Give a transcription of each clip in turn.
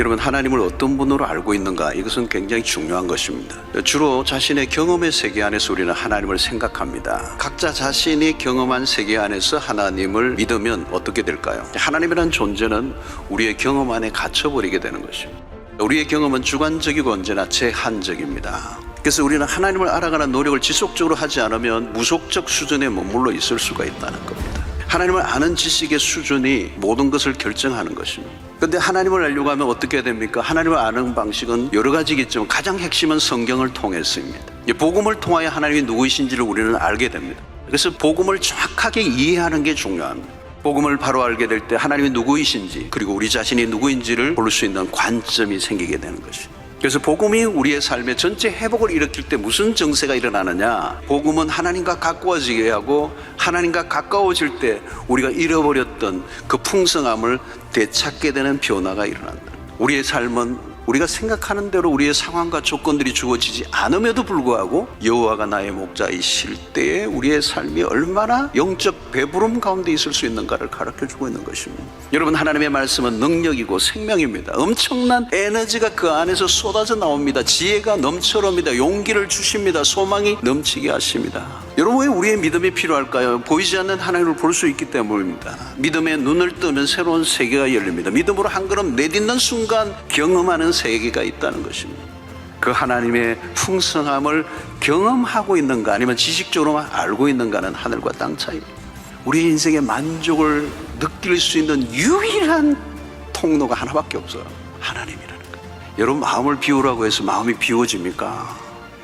여러분 하나님을 어떤 분으로 알고 있는가 이것은 굉장히 중요한 것입니다. 주로 자신의 경험의 세계 안에서 우리는 하나님을 생각합니다. 각자 자신이 경험한 세계 안에서 하나님을 믿으면 어떻게 될까요? 하나님이라는 존재는 우리의 경험 안에 갇혀버리게 되는 것입니다. 우리의 경험은 주관적이고 언제나 제한적입니다. 그래서 우리는 하나님을 알아가는 노력을 지속적으로 하지 않으면 무속적 수준에 머물러 있을 수가 있다는 겁니다. 하나님을 아는 지식의 수준이 모든 것을 결정하는 것입니다. 근데 하나님을 알려고 하면 어떻게 해야 됩니까? 하나님을 아는 방식은 여러 가지겠지만 가장 핵심은 성경을 통해서입니다. 이 복음을 통하여 하나님이 누구이신지를 우리는 알게 됩니다. 그래서 복음을 정확하게 이해하는 게 중요합니다. 복음을 바로 알게 될 때 하나님이 누구이신지 그리고 우리 자신이 누구인지를 볼 수 있는 관점이 생기게 되는 것입니다. 그래서 복음이 우리의 삶의 전체 회복을 일으킬 때 무슨 정세가 일어나느냐? 복음은 하나님과 가까워지게 하고 하나님과 가까워질 때 우리가 잃어버렸던 그 풍성함을 되찾게 되는 변화가 일어난다. 우리의 삶은 우리가 생각하는 대로 우리의 상황과 조건들이 주어지지 않음에도 불구하고 여호와가 나의 목자이실 때에 우리의 삶이 얼마나 영적 배부름 가운데 있을 수 있는가를 가르쳐 주고 있는 것입니다. 여러분 하나님의 말씀은 능력이고 생명입니다. 엄청난 에너지가 그 안에서 쏟아져 나옵니다. 지혜가 넘쳐납니다. 용기를 주십니다. 소망이 넘치게 하십니다. 여러분 왜 우리의 믿음이 필요할까요? 보이지 않는 하나님을 볼 수 있기 때문입니다. 믿음의 눈을 뜨면 새로운 세계가 열립니다. 믿음으로 한 걸음 내딛는 순간 경험하는 세계가 있다는 것입니다. 그 하나님의 풍성함을 경험하고 있는가 아니면 지식적으로만 알고 있는가는 하늘과 땅 차이입니다. 우리 인생의 만족을 느낄 수 있는 유일한 통로가 하나밖에 없어요. 하나님이라는 거. 여러분 마음을 비우라고 해서 마음이 비워집니까?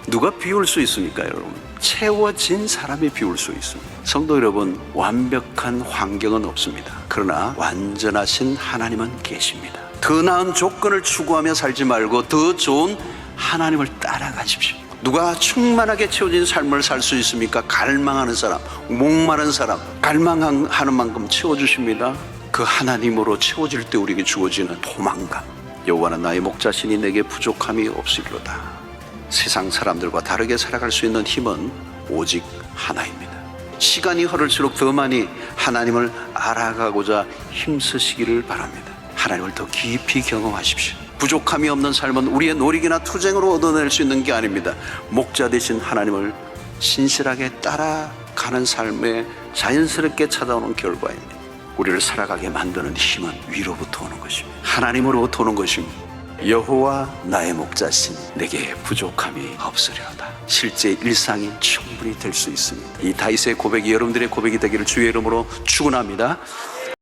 누가 비울 수 있습니까, 여러분? 채워진 사람이 비울 수 있습니다. 성도 여러분, 완벽한 환경은 없습니다. 그러나 완전하신 하나님은 계십니다. 더 나은 조건을 추구하며 살지 말고 더 좋은 하나님을 따라가십시오. 누가 충만하게 채워진 삶을 살 수 있습니까? 갈망하는 사람, 목마른 사람, 갈망하는 만큼 채워주십니다. 그 하나님으로 채워질 때 우리에게 주어지는 도망감. 여호와는 나의 목자신이 내게 부족함이 없으리로다. 세상 사람들과 다르게 살아갈 수 있는 힘은 오직 하나입니다. 시간이 흐를수록 더 많이 하나님을 알아가고자 힘쓰시기를 바랍니다. 하나님을 더 깊이 경험하십시오. 부족함이 없는 삶은 우리의 노력이나 투쟁으로 얻어낼 수 있는 게 아닙니다. 목자 되신 하나님을 신실하게 따라가는 삶에 자연스럽게 찾아오는 결과입니다. 우리를 살아가게 만드는 힘은 위로부터 오는 것입니다. 하나님으로부터 오는 것입니다. 여호와 나의 목자신 내게 부족함이 없으려다. 실제 일상이 충분히 될 수 있습니다. 이 다윗의 고백이 여러분들의 고백이 되기를 주의 이름으로 축원합니다.